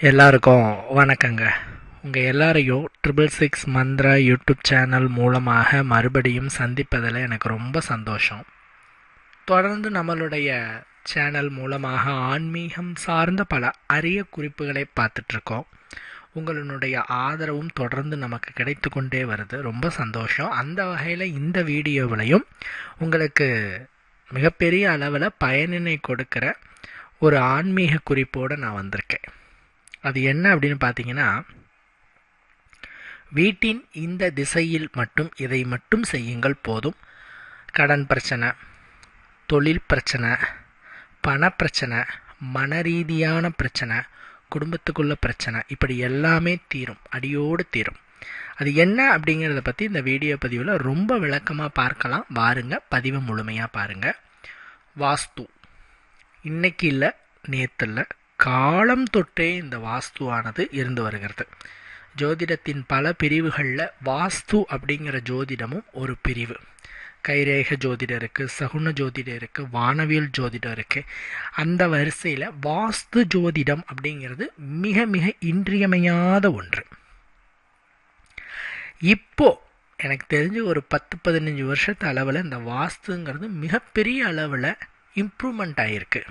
எல்லாருக்கும் வணக்கங்க. உங்கள் எல்லாரையும் triple six Mantra YouTube channel மூலமாக மறுபடியும் சந்திப்பதில் எனக்கு ரொம்ப சந்தோஷம். தொடர்ந்து நம்மளுடைய சேனல் மூலமாக ஆன்மீகம் சார்ந்த பல அரிய குறிப்புகளை பார்த்துட்ருக்கோம். உங்களுடைய ஆதரவும் தொடர்ந்து நமக்கு கிடைத்து கொண்டே வருது. ரொம்ப சந்தோஷம். அந்த வகையில் இந்த வீடியோவிலையும் உங்களுக்கு மிகப்பெரிய அளவில் பயனினை கொடுக்கிற ஒரு ஆன்மீக குறிப்போடு நான் வந்திருக்கேன். அது என்ன அப்படின்னு பார்த்தீங்கன்னா வீட்டின் இந்த திசையில் மட்டும் இதை மட்டும் செய்யுங்கள் போதும். கடன் பிரச்சனை தொழில் பிரச்சனை பணப்பிரச்சனை மன ரீதியான பிரச்சனை குடும்பத்துக்குள்ள பிரச்சனை இப்படி எல்லாமே தீரும் அடியோடு தீரும். அது என்ன அப்படிங்கிறத பற்றி இந்த வீடியோ பதிவில் ரொம்ப விளக்கமாக பார்க்கலாம். வாருங்க பதிவை முழுமையாக பாருங்கள் வாஸ்து. இன்னைக்கு இல்லை நேற்று இல்லை காலம் தொட்டே இந்த வாஸ்துவானது இருந்து வருகிறது. ஜோதிடத்தின் பல பிரிவுகளில் வாஸ்து அப்படிங்கிற ஜோதிடமும் ஒரு பிரிவு. கைரேக ஜோதிடம் இருக்குது சகுன ஜோதிடம் இருக்குது வானவியல் ஜோதிடம் இருக்குது அந்த வரிசையில் வாஸ்து ஜோதிடம் அப்படிங்கிறது மிக மிக இன்றியமையாத ஒன்று. இப்போ எனக்கு தெரிஞ்சு ஒரு பத்து பதினஞ்சு வருஷத்து அளவில் இந்த வாஸ்துங்கிறது மிகப்பெரிய அளவில் இம்ப்ரூவ்மெண்ட் ஆகிருக்கு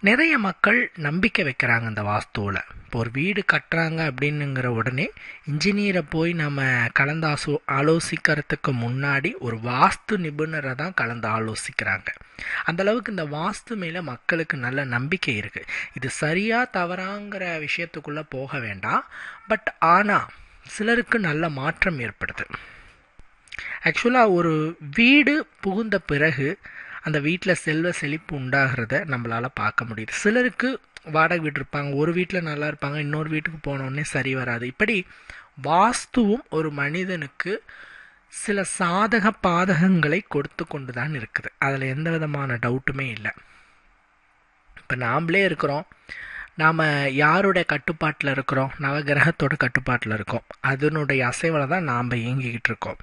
நிறைய மக்கள் நம்பிக்கை வைக்கிறாங்க இந்த வாஸ்துவில். இப்போ ஒரு வீடு கட்டுறாங்க அப்படின்னுங்கிற உடனே இன்ஜினியரை போய் நம்ம கலந்து ஆசோ ஆலோசிக்கிறதுக்கு முன்னாடி ஒரு வாஸ்து நிபுணரை தான் கலந்து ஆலோசிக்கிறாங்க. அந்தளவுக்கு இந்த வாஸ்து மேலே மக்களுக்கு நல்ல நம்பிக்கை இருக்குது இது சரியாக தவறாங்கிற விஷயத்துக்குள்ளே போக வேண்டாம். பட் ஆனால் சிலருக்கு நல்ல மாற்றம் ஏற்படுது. ஆக்சுவலாக ஒரு வீடு புகுந்த பிறகு அந்த வீட்டில் செல்வ செழிப்பு உண்டாகிறத நம்மளால் பார்க்க முடியுது. சிலருக்கு வாடகை வீடு இருப்பாங்க ஒரு வீட்டில் நல்லா இருப்பாங்க இன்னொரு வீட்டுக்கு போனோடனே சரி வராது. இப்படி வாஸ்துவும் ஒரு மனிதனுக்கு சில சாதக பாதகங்களை கொடுத்து கொண்டு தான் இருக்குது. அதில் எந்த விதமான டவுட்டுமே இல்லை. இப்போ நாம்ளே இருக்கிறோம். நாம் யாருடைய கட்டுப்பாட்டில் இருக்கிறோம்? நவகிரகத்தோட கட்டுப்பாட்டில் இருக்கோம். அதனுடைய அசைவில் தான் நாம் இயங்கிக்கிட்டு இருக்கோம்.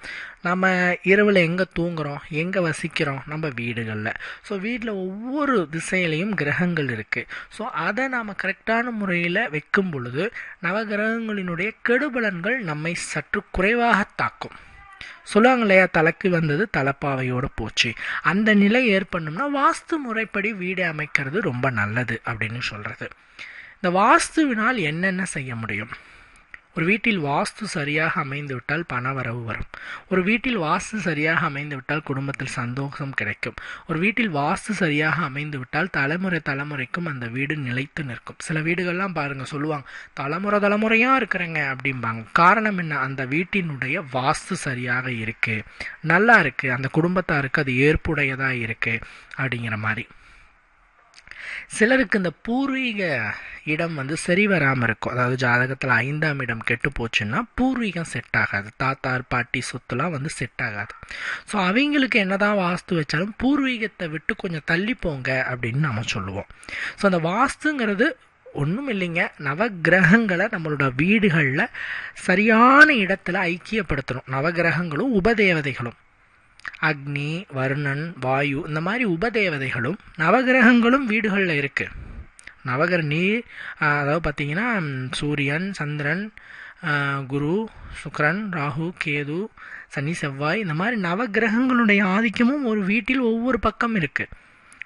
நம்ம இரவில் எங்கே தூங்குகிறோம் எங்கே வசிக்கிறோம்? நம்ம வீடுகளில். ஸோ வீட்டில் ஒவ்வொரு திசையிலையும் கிரகங்கள் இருக்குது ஸோ அதை நாம் கரெக்டான முறையில் வைக்கும் பொழுது நவகிரகங்களினுடைய கெடுபலன்கள் நம்மை சற்று குறைவாக தாக்கும். சொல்லுவாங்க இல்லையா தலைக்கு வந்தது தலைப்பாவையோடு போச்சு. அந்த நிலை ஏற்படணும்னா வாஸ்து முறைப்படி வீடு அமைக்கிறது ரொம்ப நல்லது அப்படின்னு சொல்கிறது இந்த வாஸ்துவினால் என்னென்ன செய்ய முடியும்? ஒரு வீட்டில் வாஸ்து சரியாக அமைந்து விட்டால் பண வரவு வரும். ஒரு வீட்டில் வாஸ்து சரியாக அமைந்துவிட்டால் குடும்பத்தில் சந்தோஷம் கிடைக்கும். ஒரு வீட்டில் வாஸ்து சரியாக அமைந்துவிட்டால் தலைமுறை தலைமுறைக்கும் அந்த வீடு நிலைத்து நிற்கும். சில வீடுகள்லாம் பாருங்கள் சொல்லுவாங்க தலைமுறை தலைமுறையாக இருக்கிறேங்க அப்படிம்பாங்க. காரணம் என்ன? அந்த வீட்டினுடைய வாஸ்து சரியாக இருக்குது நல்லா இருக்குது அந்த குடும்பத்தாருக்கு அது ஏற்புடையதாக இருக்குது அப்படிங்கிற மாதிரி. சிலருக்கு இந்த பூர்வீக இடம் வந்து சரி வராமல் இருக்கும். அதாவது ஜாதகத்தில் ஐந்தாம் இடம் கெட்டு போச்சுன்னா பூர்வீகம் செட் ஆகாது. தாத்தார் பாட்டி சொத்துலாம் வந்து செட் ஆகாது. ஸோ அவங்களுக்கு என்னதான் வாஸ்து வச்சாலும் பூர்வீகத்தை விட்டு கொஞ்சம் தள்ளி போங்க அப்படின்னு நம்ம சொல்லுவோம். ஸோ அந்த வாஸ்துங்கிறது ஒன்றும் இல்லைங்க. நவகிரகங்களை நம்மளோட வீடுகளில் சரியான இடத்துல ஐக்கியப்படுத்தணும். நவகிரகங்களும் உபதேவதைகளும். அக்னி வருணன் வாயு இந்த மாதிரி உபதேவதைகளும் நவகிரகங்களும் வீடுகளில் இருக்குது நவகிர நீர் அதாவது பார்த்திங்கன்னா சூரியன் சந்திரன் குரு சுக்ரன் ராகு கேது சனி செவ்வாய் இந்த மாதிரி நவகிரகங்களுடைய ஆதிக்கமும் ஒரு வீட்டில் ஒவ்வொரு பக்கம் இருக்குது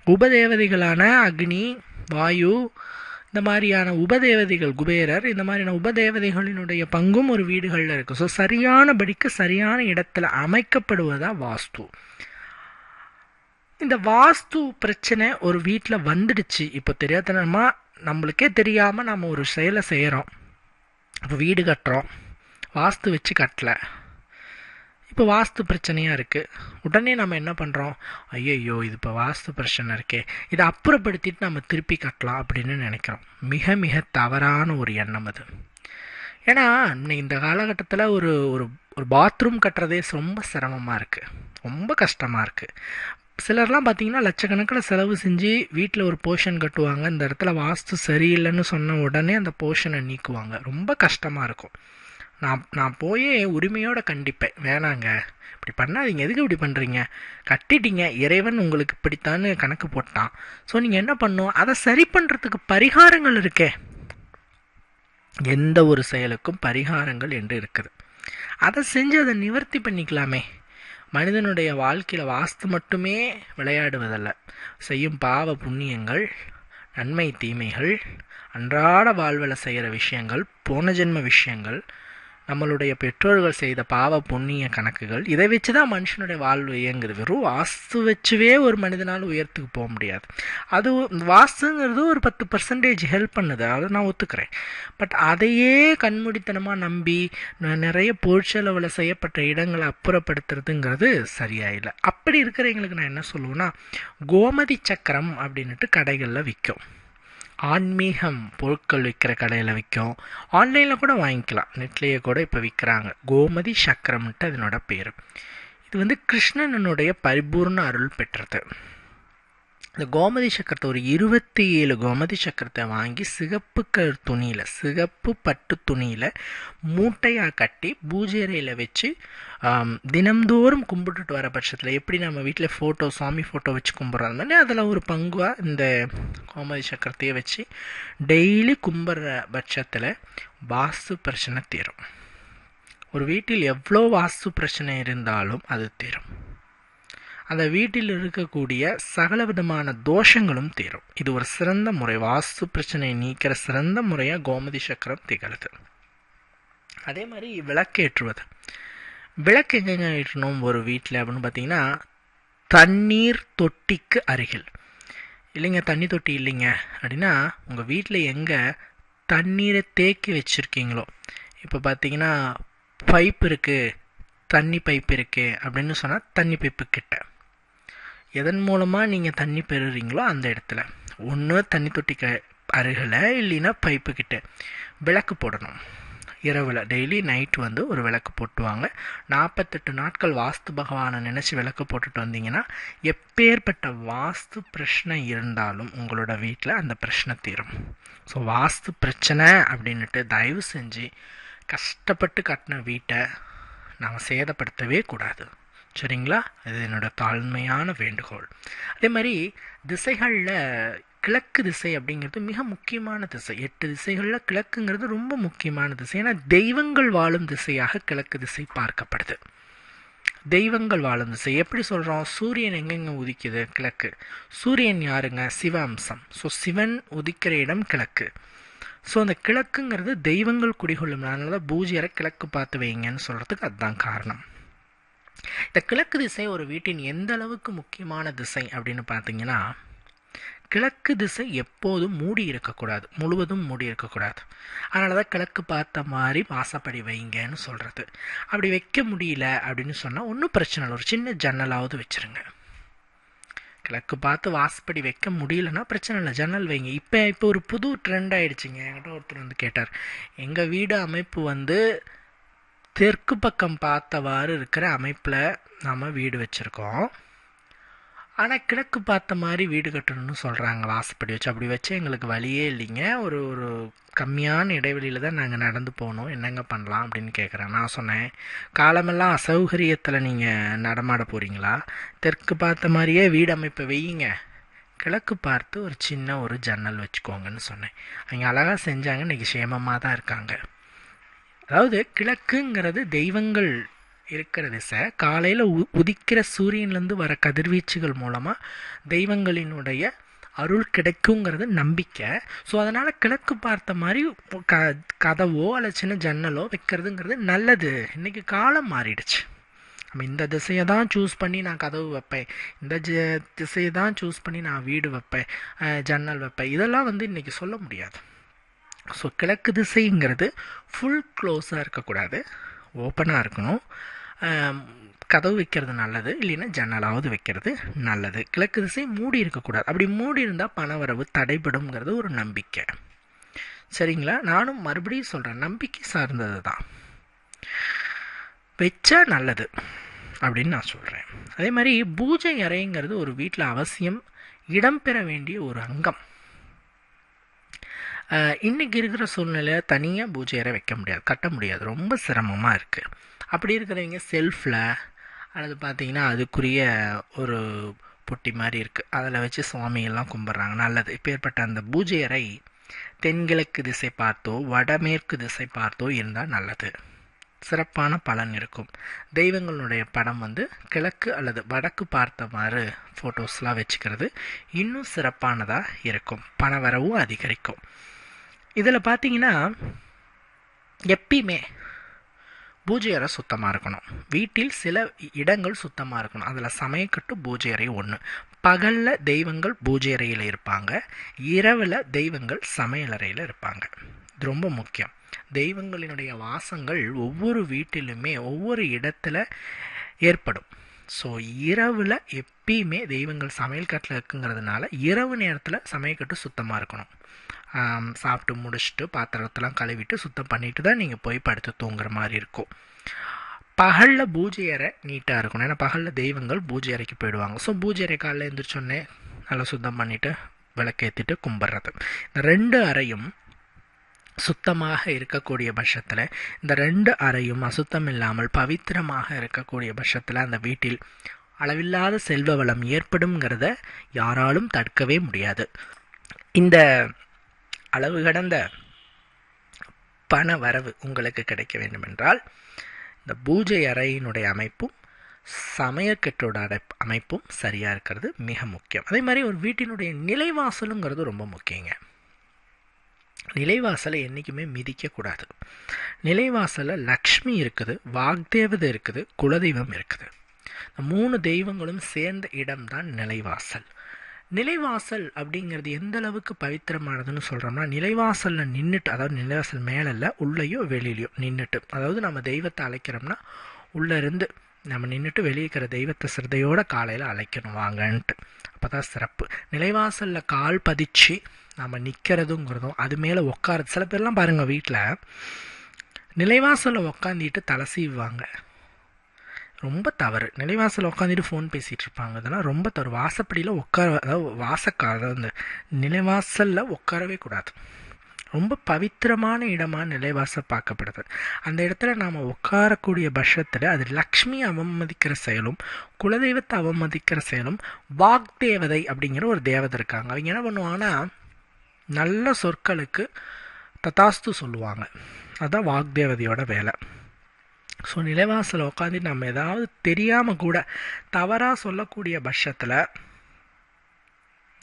உபதேவதைகளான அக்னி வாயு இந்த மாதிரியான உபதேவதைகள் குபேரர் இந்த மாதிரியான உபதேவதைகளினுடைய பங்கும் ஒரு வீடுகளில் இருக்குது ஸோ சரியானபடிக்கு சரியான இடத்துல அமைக்கப்படுவதா வாஸ்து. இந்த வாஸ்து பிரச்சனை ஒரு வீட்டில் வந்துடுச்சு. இப்போ தெரியாதனமா நம்மளுக்கே தெரியாமல் நம்ம ஒரு செயலை செய்கிறோம் இப்போ வீடு கட்டுறோம். வாஸ்து வச்சு கட்டலை. இப்போ வாஸ்து பிரச்சனையாக இருக்குது உடனே நம்ம என்ன பண்ணுறோம் ஐயையோ இது இப்போ வாஸ்து பிரச்சனை இருக்கே. இதை அப்புறப்படுத்திட்டு நம்ம திருப்பி கட்டலாம் அப்படின்னு நினைக்கிறோம். மிக மிக தவறான ஒரு எண்ணம் அது. ஏன்னா இந்த காலகட்டத்தில் ஒரு ஒரு ஒரு பாத்ரூம் கட்டுறதே ரொம்ப சிரமமாக இருக்குது ரொம்ப கஷ்டமாக இருக்குது சிலர்லாம் பார்த்தீங்கன்னா லட்சக்கணக்கில் செலவு செஞ்சு வீட்டில் ஒரு போர்ஷன் கட்டுவாங்க. இந்த இடத்துல வாஸ்து சரியில்லைன்னு சொன்ன உடனே அந்த போர்ஷனை நீக்குவாங்க. ரொம்ப கஷ்டமாக இருக்கும். நான் நான் போய் உரிமையோடு கண்டிப்பேன். வேணாங்க. இப்படி பண்ணாதீங்க. எதுக்கு இப்படி பண்ணுறீங்க கட்டிட்டீங்க. இறைவன் உங்களுக்கு இப்படித்தான்னு கணக்கு போட்டான். ஸோ நீங்கள் என்ன பண்ணும்? அதை சரி பண்ணுறதுக்கு பரிகாரங்கள் இருக்கே. எந்த ஒரு செயலுக்கும் பரிகாரங்கள் என்று இருக்குது. அதை செஞ்சு அதை நிவர்த்தி பண்ணிக்கலாமே. மனிதனுடைய வாழ்க்கையில் வாஸ்து மட்டுமே விளையாடுவதல்ல. செய்யும் பாவ புண்ணியங்கள் நன்மை தீமைகள் அன்றாட வாழ்வில் செய்கிற விஷயங்கள் போன ஜென்ம விஷயங்கள் நம்மளுடைய பெற்றோர்கள் செய்த பாவ புண்ணிய கணக்குகள் இதை வச்சு தான் மனுஷனுடைய வாழ்வு இயங்குது. வெறும் வாஸ்து வச்சுவே ஒரு மனிதனால் உயரத்துக்கு போக முடியாது. அது வாஸ்துங்கிறது ஒரு பத்து பர்சன்டேஜ் ஹெல்ப் பண்ணுது. அதை நான் ஒத்துக்கிறேன். பட் அதையே கண்மூடித்தனமாக நம்பி நிறைய பொருட்செலவில் செய்யப்பட்ட இடங்களை அப்புறப்படுத்துறதுங்கிறது சரியாயில்லை அப்படி இருக்கிறவங்களுக்கு நான் என்ன சொல்லுவேன்னா கோமதி சக்கரம் அப்படின்ட்டு கடைகளில் விற்கும் ஆன்மீகம் பொருட்கள் விற்கிற கடையில் விற்கும் ஆன்லைனில் கூட வாங்கிக்கலாம். நெட்லேயே கூட இப்போ விற்கிறாங்க கோமதி சக்கரம்ன்ட்டு அதனோட பேர். இது வந்து கிருஷ்ணனுடைய பரிபூர்ண அருள் பெற்றது. இந்த கோமதி சக்கரத்தை ஒரு இருபத்தி ஏழு கோமதி சக்கரத்தை வாங்கி சிகப்பு கலர் துணியில் சிகப்பு பட்டு துணியில் மூட்டையாக கட்டி பூஜை அறையில் வச்சு தினம்தோறும் கும்பிட்டுட்டு வர பட்சத்தில் எப்படி நம்ம வீட்டில் ஃபோட்டோ சாமி ஃபோட்டோ வச்சு கும்பிட்றது மாதிரி அதில் ஒரு பங்குவாக இந்த கோமதி சக்கரத்தையே வச்சு டெய்லி கும்பிட்ற பட்சத்தில் வாஸ்து பிரச்சனை தீரும். ஒரு வீட்டில் எவ்வளோ வாஸ்து பிரச்சனை இருந்தாலும் அது தீரும். அந்த வீட்டில் இருக்கக்கூடிய சகல விதமான தோஷங்களும் தீரும். இது ஒரு சிறந்த முறை. வாஸ்து பிரச்சனையை நீக்கிற சிறந்த முறையாக கோமதி சக்கரம் திகழுது. அதே மாதிரி விளக்கேற்றுவது. விளக்கு எங்கெங்க ஏற்றணும்? ஒரு வீட்டில் அப்படின்னு பார்த்தீங்கன்னா தண்ணீர் தொட்டிக்கு அருகில். இல்லைங்க தண்ணி தொட்டி இல்லைங்க. அப்படின்னா உங்கள் வீட்டில் எங்கே தண்ணீரை தேக்கி வச்சுருக்கீங்களோ? இப்போ பார்த்தீங்கன்னா பைப் இருக்குது தண்ணி பைப் இருக்குது அப்படின்னு சொன்னால் தண்ணி பைப்பு கிட்ட. எதன் மூலமாக நீங்கள் தண்ணி பெறுறீங்களோ அந்த இடத்துல. ஒன்று தண்ணி தொட்டி க அருகில் இல்லைன்னா பைப்பு கிட்ட விளக்கு போடணும். இரவில் டெய்லி நைட் வந்து ஒரு விளக்கு போட்டுவாங்க. நாற்பத்தெட்டு நாட்கள் வாஸ்து பகவானை நினச்சி விளக்கு போட்டுட்டு வந்தீங்கன்னா எப்பேற்பட்ட வாஸ்து பிரச்சனை இருந்தாலும் உங்களோட வீட்டில் அந்த பிரச்சனை தீரும். ஸோ வாஸ்து பிரச்சனை அப்படின்ட்டு தயவு செஞ்சு கஷ்டப்பட்டு கட்டின வீட்டை நாம் சேதப்படுத்தவே கூடாது. சரிங்களா? இது என்னோடய தாழ்மையான வேண்டுகோள். அதே மாதிரி திசைகளில் கிழக்கு திசை அப்படிங்கிறது மிக முக்கியமான திசை. எட்டு திசைகளில் கிழக்குங்கிறது ரொம்ப முக்கியமான திசை. ஏன்னா தெய்வங்கள் வாழும் திசையாக கிழக்கு திசை பார்க்கப்படுது. தெய்வங்கள் வாழும் திசை. எப்படி சொல்கிறோம் சூரியன் எங்கெங்கே உதிக்குது? கிழக்கு. சூரியன் யாருங்க? சிவ அம்சம் ஸோ சிவன் உதிக்கிற இடம் கிழக்கு. ஸோ அந்த கிழக்குங்கிறது தெய்வங்கள் குடிகொள்ளும். அதனால தான் பூஜையரை கிழக்கு பார்த்து வைங்கன்னு சொல்கிறதுக்கு அதுதான் காரணம். இந்த கிழக்கு திசை ஒரு வீட்டின் எந்த அளவுக்கு முக்கியமான திசை அப்படின்னு பார்த்தீங்கன்னா கிழக்கு திசை எப்போதும் மூடி இருக்கக்கூடாது முழுவதும் மூடி இருக்கக்கூடாது. அதனால தான் கிழக்கு பார்த்த மாதிரி வாசப்படி வைங்கன்னு சொல்கிறது அப்படி வைக்க முடியல அப்படின்னு சொன்னால் ஒன்றும் பிரச்சனை இல்லை. ஒரு சின்ன ஜன்னலாவது வச்சுருங்க. கிழக்கு பார்த்து வாசப்படி வைக்க முடியலன்னா பிரச்சனை இல்லை. ஜன்னல் வைங்க. இப்போ இப்போ ஒரு புது ட்ரெண்ட் ஆகிடுச்சிங்க என்கிட்ட ஒருத்தர் வந்து கேட்டார். எங்கள் வீடு அமைப்பு வந்து தெற்கு பக்கம் பார்த்தவாறு இருக்கிற அமைப்பில் நாம் வீடு வச்சுருக்கோம். ஆனால் கிழக்கு பார்த்த மாதிரி வீடு கட்டணும்னு சொல்கிறாங்க வாசப்படி வச்சு. அப்படி வச்சு எங்களுக்கு வழியே இல்லைங்க. ஒரு ஒரு கம்மியான இடைவெளியில் தான் நாங்கள் நடந்து போகணும். என்னங்க பண்ணலாம் அப்படின்னு கேட்குறேன் நான் சொன்னேன் காலமெல்லாம் அசௌகரியத்தில் நீங்கள் நடமாட போகிறீங்களா தெற்கு பார்த்த மாதிரியே வீடு அமைப்பை வையுங்க. கிழக்கு பார்த்து ஒரு சின்ன ஒரு ஜன்னல் வச்சுக்கோங்கன்னு சொன்னேன். அவங்க அழகாக செஞ்சாங்க. இன்றைக்கி சேமமாக தான் இருக்காங்க. அதாவது கிழக்குங்கிறது தெய்வங்கள் இருக்கிற திசை. காலையில் உ உதிக்கிற சூரியன்லேருந்து வர கதிர்வீச்சுகள் மூலமாக தெய்வங்களினுடைய அருள் கிடைக்குங்கிறது நம்பிக்கை. ஸோ அதனால் கிழக்கு பார்த்த மாதிரி க கதவோ அல்லது சின்ன ஜன்னலோ வைக்கிறதுங்கிறது நல்லது. இன்றைக்கி காலம் மாறிடுச்சு. நம்ம இந்த திசையை தான் சூஸ் பண்ணி நான் கதவு வைப்பேன். இந்த ஜ திசையை தான் சூஸ் பண்ணி நான் வீடு வைப்பேன். ஜன்னல் வைப்பேன். இதெல்லாம் வந்து இன்றைக்கி சொல்ல முடியாது. ஸோ கிழக்கு திசைங்கிறது ஃபுல் க்ளோஸாக இருக்கக்கூடாது. ஓப்பனாக இருக்கணும். கதவு வைக்கிறது நல்லது இல்லைன்னா ஜன்னலாவது வைக்கிறது நல்லது. கிழக்கு திசை மூடி இருக்கக்கூடாது. அப்படி மூடி இருந்தால் பணவரவு தடைபடுங்கிறது ஒரு நம்பிக்கை. சரிங்களா? நானும் மறுபடியும் சொல்கிறேன் நம்பிக்கை சார்ந்தது தான். வச்சா நல்லது அப்படின்னு நான் சொல்கிறேன் அதே மாதிரி பூஜை அறைங்கிறது ஒரு வீட்டில் அவசியம் இடம்பெற வேண்டிய ஒரு அங்கம். இன்றைக்கி இருக்கிற சூழ்நிலையில் தனியாக பூஜை அறை வைக்க முடியாது கட்ட முடியாது. ரொம்ப சிரமமாக இருக்குது அப்படி இருக்கிறவங்க செல்ஃபில் அல்லது பார்த்தீங்கன்னா அதுக்குரிய ஒரு பொட்டி மாதிரி இருக்குது அதில் வச்சு சுவாமியெல்லாம் கும்பிட்றாங்க. நல்லது. இப்பேற்பட்ட அந்த பூஜை அறை தென்கிழக்கு திசை பார்த்தோ வடமேற்கு திசை பார்த்தோ இருந்தால் நல்லது. சிறப்பான பலன் இருக்கும். தெய்வங்களுடைய படம் வந்து கிழக்கு அல்லது வடக்கு பார்த்த மாதிரி ஃபோட்டோஸ்லாம் வச்சுக்கிறது இன்னும் சிறப்பானதாக இருக்கும். பணவரவும் அதிகரிக்கும். இதில் பார்த்தீங்கன்னா எப்பயுமே பூஜை அறை சுத்தமாக இருக்கணும். வீட்டில் சில இடங்கள் சுத்தமாக இருக்கணும். அதில் சமயக்கட்டு பூஜை அறை ஒன்று பகலில் தெய்வங்கள் பூஜை அறையில் இருப்பாங்க. இரவில் தெய்வங்கள் சமையலறையில் இருப்பாங்க. இது ரொம்ப முக்கியம். தெய்வங்களினுடைய வாசங்கள் ஒவ்வொரு வீட்டிலுமே ஒவ்வொரு இடத்துல ஏற்படும். ஸோ இரவில் எப்பயுமே தெய்வங்கள் சமையல் கட்டில் இருக்குங்கிறதுனால இரவு நேரத்தில் சமையக்கட்டு சுத்தமாக இருக்கணும். சாப்பிட்டு முடிச்சுட்டு பாத்திரத்தெல்லாம் கழுவிட்டு சுத்தம் பண்ணிட்டு தான் நீங்கள் போய் படுத்து தூங்குற மாதிரி இருக்கும். பகலில் பூஜை அறை நீட்டாக இருக்கணும். ஏன்னா பகலில் தெய்வங்கள் பூஜை அறைக்கு போயிடுவாங்க. ஸோ பூஜை அறை காலையில் எழுந்திரிச்சோடனே நல்லா சுத்தம் பண்ணிவிட்டு விளக்கேற்றிட்டு கும்பிட்றது. இந்த ரெண்டு அறையும் சுத்தமாக இருக்கக்கூடிய பட்சத்தில் இந்த ரெண்டு அறையும் அசுத்தம் இல்லாமல் பவித்திரமாக இருக்கக்கூடிய பட்சத்தில் அந்த வீட்டில் அளவில்லாத செல்வ வளம் ஏற்படுங்கிறத யாராலும் தடுக்கவே முடியாது. இந்த அளவு கடந்த பண வரவு உங்களுக்கு கிடைக்க வேண்டுமென்றால் இந்த பூஜை அறையினுடைய அமைப்பும் சமயக்கட்டோட அடை அமைப்பும் சரியாக இருக்கிறது மிக முக்கியம். அதே மாதிரி ஒரு வீட்டினுடைய நிலைவாசலுங்கிறது ரொம்ப முக்கியங்க. நிலைவாசலை என்றைக்குமே மிதிக்கக்கூடாது நிலைவாசலில் லக்ஷ்மி இருக்குது வாக்தேவதை இருக்குது குலதெய்வம் இருக்குது. மூணு தெய்வங்களும் சேர்ந்த இடம்தான் நிலைவாசல். நிலைவாசல் அப்படிங்கிறது எந்த அளவுக்கு பவித்திரமானதுன்னு சொல்கிறோம்னா நிலைவாசலில் நின்றுட்டு அதாவது நிலைவாசல் மேலே உள்ளேயோ வெளியிலையோ நின்றுட்டு அதாவது நம்ம தெய்வத்தை அழைக்கிறோம்னா உள்ளேருந்து நம்ம நின்றுட்டு வெளியே இருக்கிற தெய்வத்தை சிரதையோட காலையில் அழைக்கணும் வாங்கன்ட்டு. அப்போ தான் சிறப்பு. நிலைவாசலில் கால் பதிச்சு நம்ம நிற்கிறதுங்கிறதும் அது மேலே உட்காரது சில பேர்லாம் பாருங்கள் வீட்டில் நிலைவாசலில் உட்காந்துட்டு தலை சீவுவாங்க. ரொம்ப தவறு. நிலைவாசலில் உட்காந்துட்டு ஃபோன் பேசிகிட்டு இருப்பாங்க அதெல்லாம் ரொம்ப தவறு. வாசப்படியில் உட்கார அதாவது வாசக்கா அதாவது நிலைவாசலில் உட்காரவே கூடாது. ரொம்ப பவித்திரமான இடமாக நிலைவாசல் பார்க்கப்படுது. அந்த இடத்துல நாம் உட்காரக்கூடிய பட்சத்தில் அது லக்ஷ்மி அவமதிக்கிற செயலும் குலதெய்வத்தை அவமதிக்கிற செயலும் வாக்தேவதை அப்படிங்கிற ஒரு தேவதை இருக்காங்க. அவங்க என்ன பண்ணுவாங்கன்னா நல்ல சொற்களுக்கு ததாஸ்து சொல்லுவாங்க. அதுதான் வாக்தேவதையோட வேலை. ஸோ நிலைவாசல் உட்காந்து நம்ம ஏதாவது தெரியாமல் கூட தவறாக சொல்லக்கூடிய பட்சத்தில்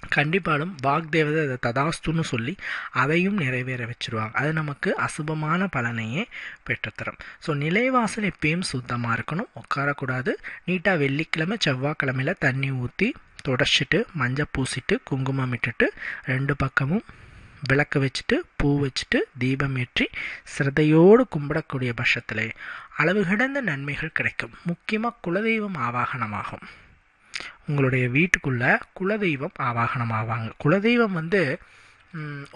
கண்டிப்பாலும் வாக்தேவதை அதை ததாஸ்துன்னு சொல்லி அதையும் நிறைவேற வச்சுருவாங்க. அது நமக்கு அசுபமான பலனையே பெற்றுத்தரும். ஸோ நிலைவாசல் எப்பயும் சுத்தமாக இருக்கணும். உட்காரக்கூடாது. நீட்டாக வெள்ளிக்கிழமை செவ்வாய்க்கிழமையில் தண்ணி ஊற்றி தொடச்சிட்டு மஞ்சள் பூசிட்டு குங்குமம் இட்டுட்டு ரெண்டு பக்கமும் விளக்கு வச்சுட்டு பூ வச்சுட்டு தீபம் ஏற்றி சிரதையோடு கும்பிடக்கூடிய பட்சத்தில் அளவு கிடந்த நன்மைகள் கிடைக்கும். முக்கியமாக குலதெய்வம் ஆவாகனமாகும். உங்களுடைய வீட்டுக்குள்ளே குலதெய்வம் ஆவாகனம் ஆவாங்க குலதெய்வம் வந்து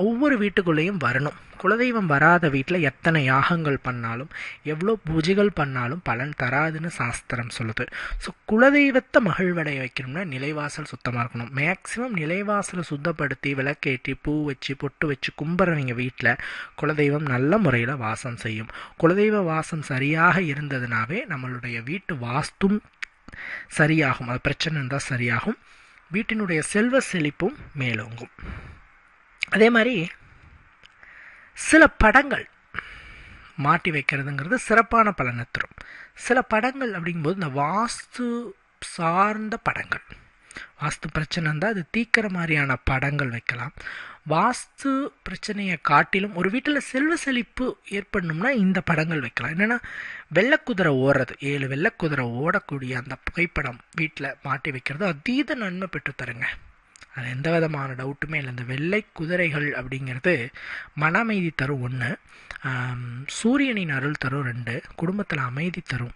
ஒவ்வொரு வீட்டுக்குள்ளேயும் வரணும். குலதெய்வம் வராத வீட்டில் எத்தனை யாகங்கள் பண்ணாலும் எவ்வளோ பூஜைகள் பண்ணாலும் பலன் தராதுன்னு சாஸ்திரம் சொல்லுது. ஸோ குலதெய்வத்தை மகிழ்வடைய வைக்கணும்னா நிலைவாசல் சுத்தமாக இருக்கணும். மேக்சிமம் நிலைவாசலை சுத்தப்படுத்தி விளக்கேற்றி பூ வச்சு பொட்டு வச்சு கும்பிட்றவங்க வீட்டில் குலதெய்வம் நல்ல முறையில் வாசம் செய்யும். குலதெய்வ வாசம் சரியாக இருந்ததுனாவே நம்மளுடைய வீட்டு வாஸ்தும் சரியாகும். அது பிரச்சனை இருந்தால் சரியாகும். வீட்டினுடைய செல்வ செழிப்பும் மேலோங்கும். அதே மாதிரி சில படங்கள் மாட்டி வைக்கிறதுங்கிறது சிறப்பான பலனை தரும். சில படங்கள் அப்படிங்கும்போது இந்த வாஸ்து சார்ந்த படங்கள். வாஸ்து பிரச்சனை இருந்தால் அது தீக்கிற மாதிரியான படங்கள் வைக்கலாம். வாஸ்து பிரச்சனையை காட்டிலும் ஒரு வீட்டில் செல்வ செழிப்பு ஏற்படணும்னா இந்த படங்கள் வைக்கலாம். என்னென்னா வெள்ளக்குதிரை ஓடுறது ஏழு வெள்ளக்குதிரை ஓடக்கூடிய அந்த புகைப்படம் வீட்டில் மாட்டி வைக்கிறது அதீத நன்மை பெற்றுத்தருங்க அது எந்த விதமான டவுட்டுமே இல்லை. இந்த வெள்ளை குதிரைகள் அப்படிங்கிறது மன அமைதி தரும் ஒன்று சூரியனின் அருள் தரும் ரெண்டு. குடும்பத்தில் அமைதி தரும்.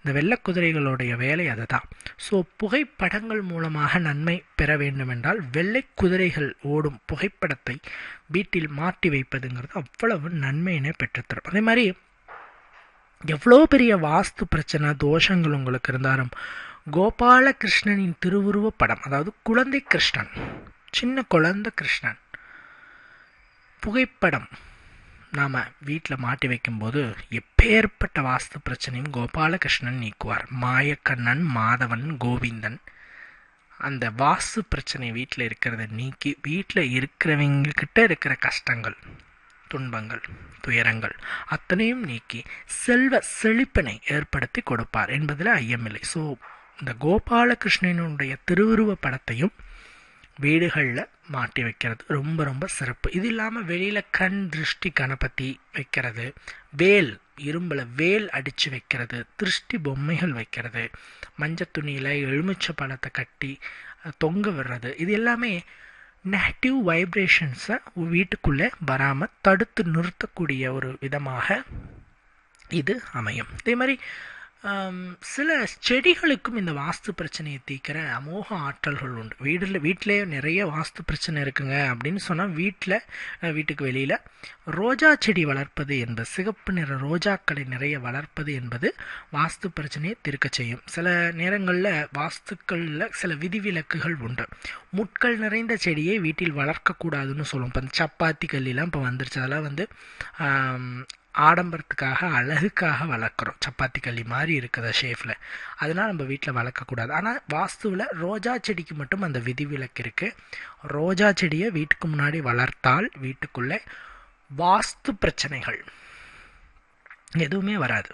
இந்த வெள்ளை குதிரைகளுடைய வேலை அதை தான் ஸோ புகைப்படங்கள் மூலமாக நன்மை பெற வேண்டுமென்றால் வெள்ளை குதிரைகள் ஓடும் புகைப்படத்தை வீட்டில் மாட்டி வைப்பதுங்கிறது அவ்வளவு நன்மையினை பெற்றுத்தரும். அதே மாதிரி எவ்வளோ பெரிய வாஸ்து பிரச்சனை தோஷங்கள் உங்களுக்கு இருந்தாலும் கோபாலகிருஷ்ணனின் திருவுருவ படம் அதாவது குழந்தை கிருஷ்ணன் சின்ன குழந்தை கிருஷ்ணன். புகைப்படம் நாம் வீட்டில் மாட்டி வைக்கும்போது எப்பேற்பட்ட வாஸ்து பிரச்சனையும் கோபாலகிருஷ்ணன் நீக்குவார். மாயக்கண்ணன் மாதவன் கோவிந்தன். அந்த வாஸ்து பிரச்சனை வீட்டில் இருக்கிறத நீக்கி வீட்டில் இருக்கிறவங்கக்கிட்ட இருக்கிற கஷ்டங்கள் துன்பங்கள் துயரங்கள் அத்தனையும் நீக்கி செல்வ செழிப்பினை ஏற்படுத்தி கொடுப்பார் என்பதில் ஐயமில்லை. ஸோ இந்த கோபாலகிருஷ்ணனுடைய திருவுருவ படத்தையும் வீடுகளில் மாட்டி வைக்கிறது. ரொம்ப ரொம்ப சிறப்பு. இது இல்லாமல் வெளியில் கண் திருஷ்டி கணபதி வைக்கிறது. வேல் இரும்பில் வேல் அடித்து வைக்கிறது. திருஷ்டி பொம்மைகள் வைக்கிறது. மஞ்சள் துணியில் எலுமிச்சை பழத்தை கட்டி தொங்க விடுறது. இது எல்லாமே நெகட்டிவ் வைப்ரேஷன்ஸை வீட்டுக்குள்ளே வராமல் தடுத்து நிறுத்தக்கூடிய ஒரு விதமாக இது அமையும். இதே மாதிரி சில செடிகளுக்கும் இந்த வாஸ்து பிரச்சனையை தீர்க்கிற அமோக ஆற்றல்கள் உண்டு. வீடில் வீட்டிலேயே நிறைய வாஸ்து பிரச்சனை இருக்குங்க அப்படின்னு சொன்னால் வீட்டில் வீட்டுக்கு வெளியில் ரோஜா செடி வளர்ப்பது என்பது சிகப்பு நிற ரோஜாக்களை நிறைய வளர்ப்பது என்பது வாஸ்து பிரச்சனையை தீர்க்க செய்யும். சில நேரங்களில் வாஸ்துக்களில் சில விதிவிலக்குகள் உண்டு. முட்கள் நிறைந்த செடியை வீட்டில் வளர்க்கக்கூடாதுன்னு சொல்லுவோம். இப்போ சப்பாத்தி கல்லாம் இப்போ வந்துருச்சு. அதெல்லாம் வந்து ஆடம்பரத்துக்காக அழகுக்காக வளர்க்குறோம். சப்பாத்தி கல்லி மாதிரி இருக்கிற ஷேஃபில் அதனால் நம்ம வீட்டில் வளர்க்கக்கூடாது. ஆனால் வாஸ்துவில் ரோஜா செடிக்கு மட்டும் அந்த விதிவிலக்கு இருக்குது ரோஜா செடியை வீட்டுக்கு முன்னாடி வளர்த்தால் வீட்டுக்குள்ளே வாஸ்து பிரச்சனைகள் எதுவுமே வராது.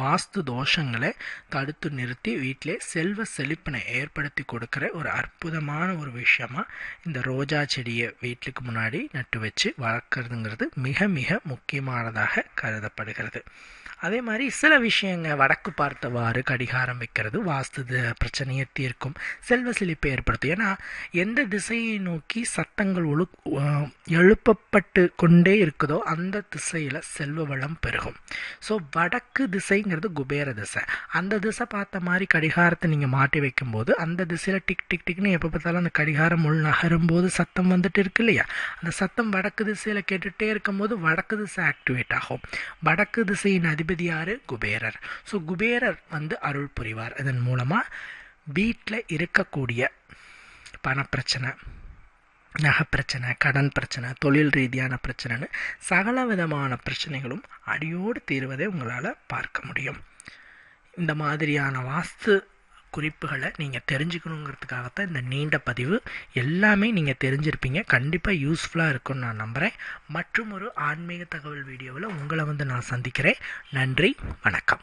வாஸ்து தோஷங்களை தடுத்து நிறுத்தி வீட்டிலே செல்வ செழிப்பினை ஏற்படுத்தி கொடுக்குற ஒரு அற்புதமான ஒரு விஷயமாக இந்த ரோஜா செடியை வீட்டுக்கு முன்னாடி நட்டு வச்சு வளர்க்குறதுங்கிறது மிக மிக முக்கியமானதாக கருதப்படுகிறது. அதே மாதிரி சில விஷயங்க வடக்கு பார்த்தவாறு கடிகாரம் வைக்கிறது வாஸ்து பிரச்சனையை தீர்க்கும் செல்வ செழிப்பை ஏற்படுத்தும். ஏன்னா எந்த திசையை நோக்கி சத்தங்கள் ஒழு எழுப்பப்பட்டு கொண்டே இருக்குதோ அந்த திசையில் செல்வ வளம் பெருகும். ஸோ வடக்கு திசை திசைங்கிறது குபேர திசை. அந்த திசை பார்த்த மாதிரி கடிகாரத்தை நீங்கள் மாட்டி வைக்கும்போது அந்த திசையில் டிக் டிக் டிக்னு எப்போ பார்த்தாலும் அந்த கடிகாரம் உள் நகரும் போது சத்தம் வந்துட்டு இருக்கு இல்லையா? அந்த சத்தம் வடக்கு திசையில் கேட்டுகிட்டே இருக்கும்போது வடக்கு திசை ஆக்டிவேட் ஆகும். வடக்கு திசையின் அதிபதி யார்? குபேரர். ஸோ குபேரர் வந்து அருள் புரிவார். இதன் மூலமாக வீட்டில் இருக்கக்கூடிய பணப்பிரச்சனை நகைப்பிரச்சனை கடன் பிரச்சனை தொழில் ரீதியான பிரச்சனைன்னு சகல விதமான பிரச்சனைகளும் அடியோடு தீர்வதை உங்களால் பார்க்க முடியும். இந்த மாதிரியான வாஸ்து குறிப்புகளை நீங்கள் தெரிஞ்சுக்கணுங்கிறதுக்காகத்தான் இந்த நீண்ட பதிவு. எல்லாமே நீங்கள் தெரிஞ்சிருப்பீங்க. கண்டிப்பாக யூஸ்ஃபுல்லாக இருக்கும்னு நான் நம்புகிறேன் மற்றும் ஒரு ஆன்மீக தகவல் வீடியோவில் உங்களை வந்து நான் சந்திக்கிறேன். நன்றி வணக்கம்.